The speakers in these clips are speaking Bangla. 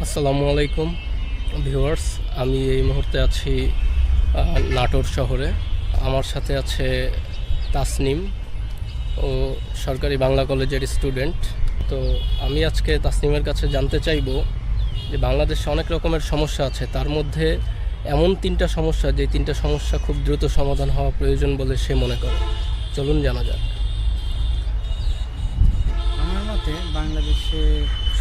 আসসালামু আলাইকুম, ভিউয়ার্স। আমি এই মুহূর্তে আছি নাটোর শহরে। আমার সাথে আছে তাসনিম, ও সরকারি বাংলা কলেজের স্টুডেন্ট। তো আমি আজকে তাসনিমের কাছে জানতে চাইব যে বাংলাদেশে অনেক রকমের সমস্যা আছে। তার মধ্যে এমন তিনটা সমস্যা, যে তিনটা সমস্যা খুব দ্রুত সমাধান হওয়া প্রয়োজন বলে সে মনে করে। চলুন জানা যাক। আমার মতে বাংলাদেশে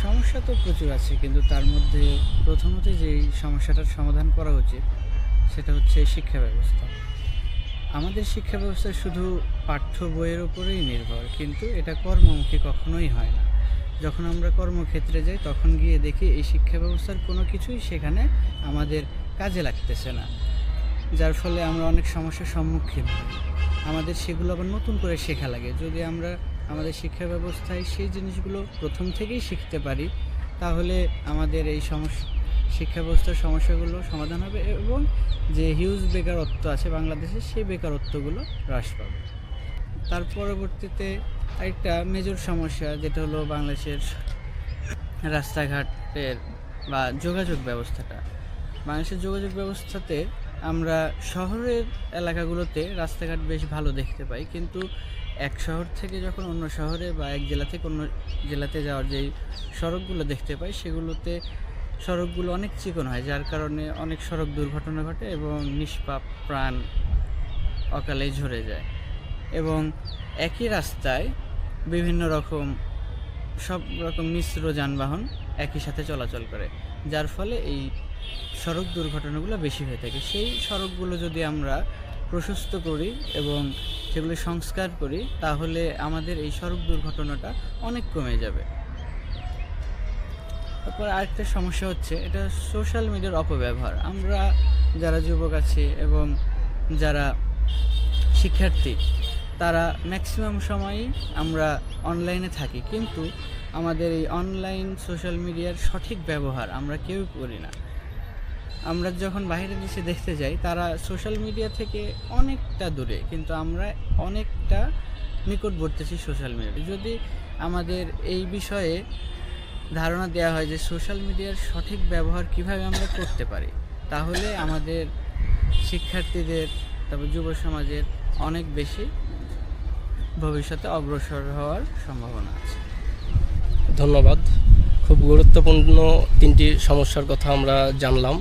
সমস্যা তো প্রচুর আছে, কিন্তু তার মধ্যে প্রথমত যেই সমস্যাটার সমাধান করা উচিত, সেটা হচ্ছে শিক্ষা ব্যবস্থা। আমাদের শিক্ষা ব্যবস্থা শুধু পাঠ্য বইয়ের উপরেই নির্ভর, কিন্তু এটা কর্মমুখী কখনোই হয় না। যখন আমরা কর্মক্ষেত্রে যাই, তখন গিয়ে দেখি এই শিক্ষা ব্যবস্থার কোনো কিছুই সেখানে আমাদের কাজে লাগতেছে না। যার ফলে আমরা অনেক সমস্যার সম্মুখীন হই। আমাদের সেগুলো আবার নতুন করে শেখা লাগে। যদি আমরা আমাদের শিক্ষা ব্যবস্থায় সেই জিনিসগুলো প্রথম থেকেই শিখতে পারি, তাহলে আমাদের এই সমস্যা শিক্ষা ব্যবস্থার সমস্যাগুলো সমাধান হবে এবং যে হিউজ বেকারত্ব আছে বাংলাদেশে সেই বেকারত্বগুলো হ্রাস পাবে। তার পরবর্তীতে একটা মেজর সমস্যা যেটা হলো বাংলাদেশের রাস্তাঘাটের বা যোগাযোগ ব্যবস্থাটা। বাংলাদেশের যোগাযোগ ব্যবস্থাতে আমরা শহরের এলাকাগুলোতে রাস্তাঘাট বেশ ভালো দেখতে পাই, কিন্তু এক শহর থেকে যখন অন্য শহরে বা এক জেলা থেকে অন্য জেলাতে যাওয়ার যেই সড়কগুলো দেখতে পাই, সেগুলোতে সড়কগুলো অনেক চিকন হয়, যার কারণে অনেক সড়ক দুর্ঘটনা ঘটে এবং নিষ্পাপ প্রাণ অকালে ঝরে যায়। এবং একই রাস্তায় বিভিন্ন রকম, সব রকম মিশ্র যানবাহন একই সাথে চলাচল করে। যার ফলে এই সড়ক দুর্ঘটনাগুলো বেশি হয়ে থাকে। সেই সড়কগুলো যদি আমরা প্রশস্ত করি এবং সেগুলো সংস্কার করি, তাহলে আমাদের এই সড়ক দুর্ঘটনাটা অনেক কমে যাবে। তারপর আরেকটা সমস্যা হচ্ছে, এটা সোশ্যাল মিডিয়ার অপব্যবহার। আমরা যারা যুবক আছি এবং যারা শিক্ষার্থী, তারা ম্যাক্সিমাম সময়ই আমরা অনলাইনে থাকি। কিন্তু আমাদের এই অনলাইন সোশ্যাল মিডিয়ার সঠিক ব্যবহার আমরা কেউ করি না। আমরা যখন বাইরের দেশে দেখতে যাই, তারা সোশ্যাল মিডিয়া থেকে অনেকটা দূরে, কিন্তু আমরা অনেকটা নিকটবর্তী সোশ্যাল মিডিয়াতে যদি আমাদের এই বিষয়ে ধারণা দেওয়া হয় যে সোশ্যাল মিডিয়ার সঠিক ব্যবহার কীভাবে আমরা করতে পারি, তাহলে আমাদের শিক্ষার্থীদের, তারপর যুব সমাজের অনেক বেশি ভবিষ্যতে অগ্রসর হওয়ার সম্ভাবনা আছে। ধন্যবাদ। খুব গুরুত্বপূর্ণ তিনটি সমস্যার কথা আমরা জানলাম।